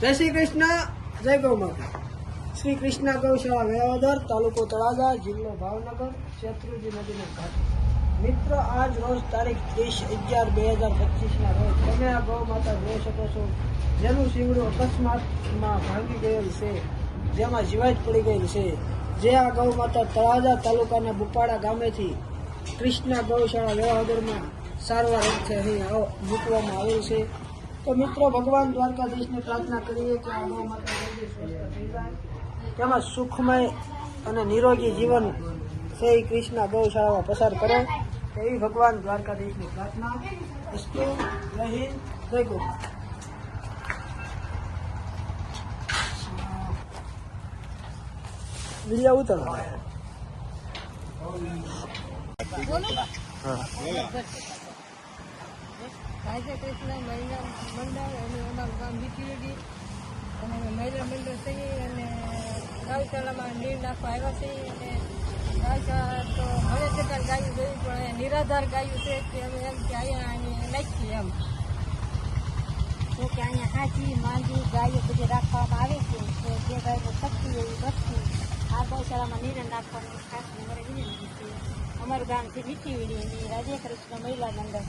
જય શ્રી કૃષ્ણ, જય ગૌ માતા. શ્રી કૃષ્ણ ગૌશાળા વેવાદર તાલુકો તળાજા, જિલ્લો ભાવનગર, શેત્રુજી નદીના ઘાટ. મિત્રો, આજ રોજ તારીખ ત્રીસ અગિયાર બે હજાર પચીસના રોજ તમે આ ગૌ માતા જોઈ શકો છો. જેનું શિવડું અકસ્માતમાં ભાંગી ગયેલ છે, જેમાં જીવાત પડી ગયેલ છે. જે આ ગૌ માતા તળાજા તાલુકાના બુપાડા ગામેથી કૃષ્ણ ગૌશાળા વ્યવહારમાં સારવાર અર્થે અહીં મૂકવામાં આવેલ છે. તો મિત્રો, ભગવાન દ્વારકાધીશને પ્રાર્થના કરીએ કે આ તેમાં સુખમય અને નિરોગી જીવન શ્રી કૃષ્ણ ગૌશાળામાં પસાર કરે. એવી ભગવાન દ્વારકાધીશની પ્રાર્થના. જય હિન્દ, જય ગૌ. વીડિયો ઉતારો. રાધે કૃષ્ણ મહિલા મંડળ અને અમારું ગામ મીઠીવેડી અને મહિલા મંડળ થઈ અને ગૌશાળામાં નીર નાખવા આવ્યા છીએ. અને ગૌશાળા તો હવે છતાં ગાયું જોયું પણ નિરાધાર ગાયું છે કે અમે એમ કે અહીંયા નાખીએ એમ. તો કે અહીંયા હાથી માંદી, ગાયો બધી રાખવામાં આવે છે. તો જે ગાયને શક્તિ એવી ભક્તિ આ ગૌશાળામાં નિરણ નાખવાની ખાસ અમારે વિનંતી છે. અમારું ગામ છે મીઠીવીડી અને રાજ્ય કૃષ્ણ મહિલા મંડળ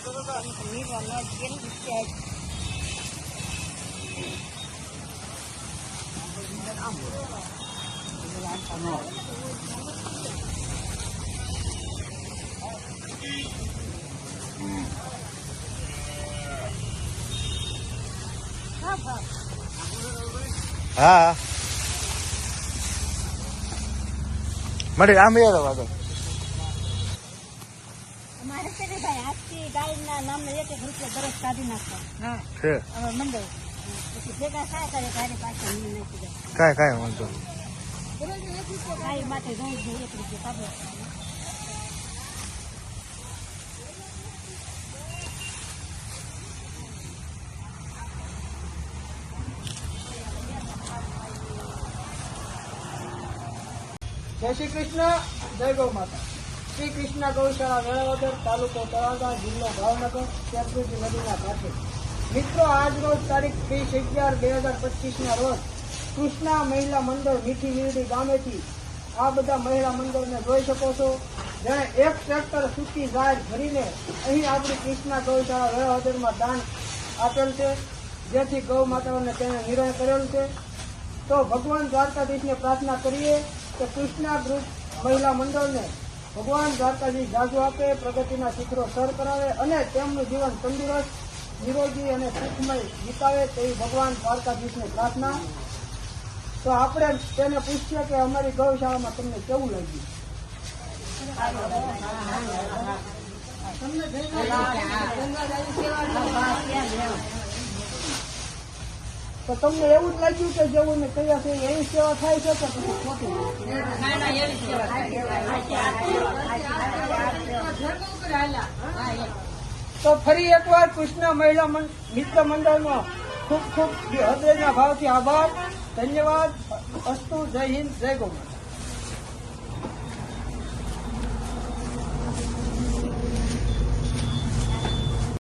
થઈ હા માટે આમ યાર અમારે છે ને ભાઈ આજથી ગાયના નામને એક એક રૂપિયા દરરોજ કાઢી નાખવા. હા. છે? મંડળ પછી ભેગા થાય ત્યારે ગાડી પાછા નહીં નાખી દે. કાંઈ કાંઈ વાંધો ગાય માટે રોજ એક રૂપિયા કાઢવા જય શ્રી કૃષ્ણ જય ગૌ માતા. શ્રી કૃષ્ણ ગૌશાળા વેળાવદર તાલુકો તળાજા જિલ્લો ભાવનગર શેત્રુજી નદીના કાંઠે. મિત્રો આજ રોજ તારીખ ત્રીસ અગિયાર બે હજાર પચીસના રોજ કૃષ્ણા મહિલા મંડળ મીઠી વીરડી ગામેથી આ બધા મહિલા મંડળને જોઈ શકો છો. જેણે એક ટ્રેક્ટર સૂકી ગાય ભરીને અહીં આપણી કૃષ્ણા ગૌશાળા વેળાવદરમાં દાન આપેલ છે. જેથી ગૌ માતાઓને તેને નિર્ણય કરેલ છે. તો ભગવાન દ્વારકાધીશને પ્રાર્થના કરીએ કે કૃષ્ણા ગ્રુપ મહિલા મંડળને ભગવાન દ્વારકાજી જાજુ આપે, પ્રગતિના શિખરો સર કરાવે અને તેમનું જીવન તંદુરસ્ત, નિરોગી અને સુખમય વિતાવે તેવી ભગવાન દ્વારકાધીશને પ્રાર્થના. તો આપણે તેને પૂછીએ કે અમારી ગૌશાળામાં તમને કેવું લાગ્યું? તમને તો તમને એવું જ લાગ્યું કે જેવું મેં કહ્યા છે, એવી સેવા થાય છે કે પછી ખોટી? તો ફરી એકવાર કૃષ્ણ મહિલા મિત્ર મંડળનો ખૂબ ખૂબ હૃદયના ભાવથી આભાર. ધન્યવાદ. અસ્તુ, જય હિન્દ, જય ગૌ